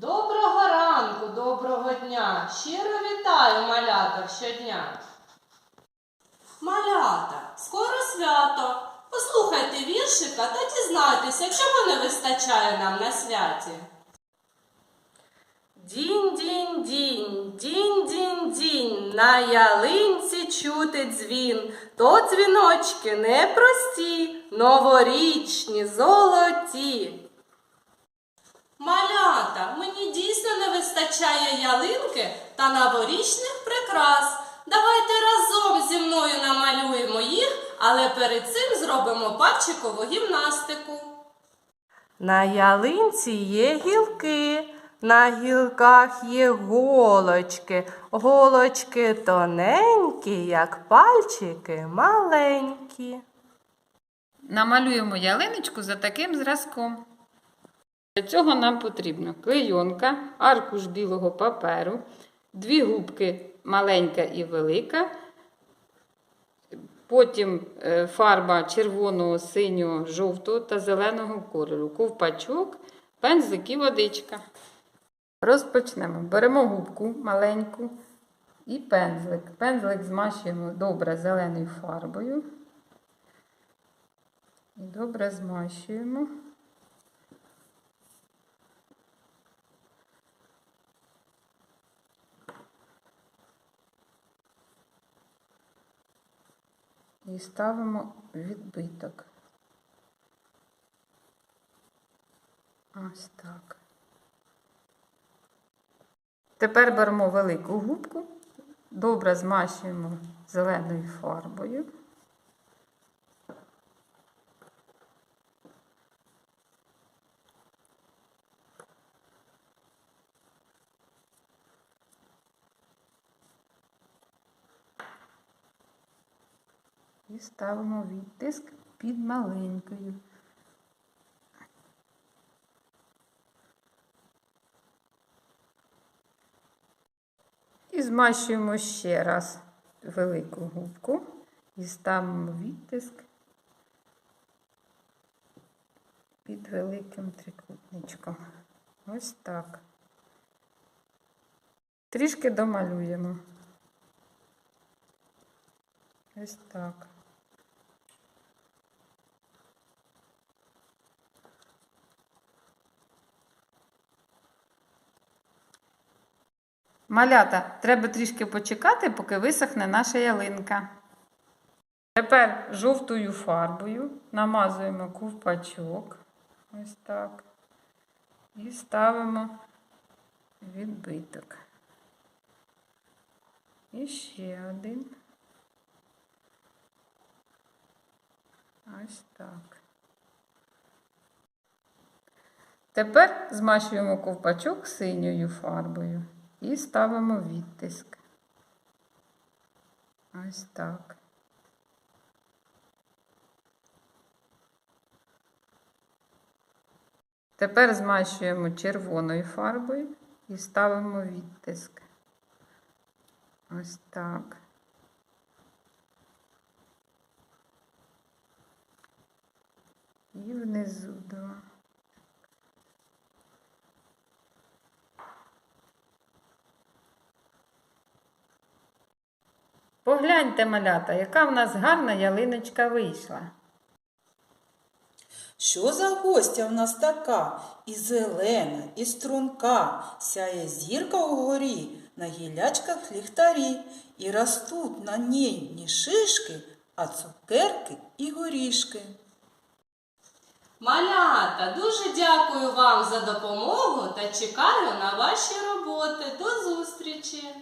Доброго ранку, доброго дня. Щиро вітаю малята щодня. Малята, скоро свято. Послухайте віршика та дізнайтеся, чого не вистачає нам на святі. Дінь-дінь-дінь, дінь-дінь-дінь, на ялинці чути дзвін, то дзвіночки непрості, новорічні, золоті. Малята, мені дійсно не вистачає ялинки та новорічних прикрас. Давайте разом зі мною намалюємо їх, але перед цим зробимо пальчикову гімнастику. На ялинці є гілки, на гілках є голочки, голочки тоненькі, як пальчики маленькі. Намалюємо ялиночку за таким зразком. Для цього нам потрібно клейонка, аркуш білого паперу, дві губки маленька і велика, потім е, фарба червоного, синього, жовтого та зеленого кольору, ковпачок, пензлик і водичка. Розпочнемо. Беремо губку маленьку і пензлик. Пензлик змащуємо добре зеленою фарбою. Добре змащуємо. І ставимо відбиток. Ось так. Тепер беремо велику губку, добре змащуємо зеленою фарбою. І ставимо відтиск під маленькою. І змащуємо ще раз велику губку і ставимо відтиск під великим трикутничком. Ось так. Трішки домалюємо. Ось так. Малята, треба трішки почекати, поки висохне наша ялинка. Тепер жовтою фарбою намазуємо ковпачок. Ось так. І ставимо відбиток. І ще один. Ось так. Тепер змащуємо ковпачок синьою фарбою і ставимо відтиск. Ось так. Тепер змащуємо червоною фарбою і ставимо відтиск. Ось так. І внизу два. Погляньте, малята, яка в нас гарна ялиночка вийшла. Що за гостя в нас така? І зелена, і струнка, сяє зірка угорі, на гілячках ліхтарі, і ростуть на ній ні шишки, а цукерки і горішки. Малята, дуже дякую вам за допомогу та чекаю на ваші роботи. До зустрічі!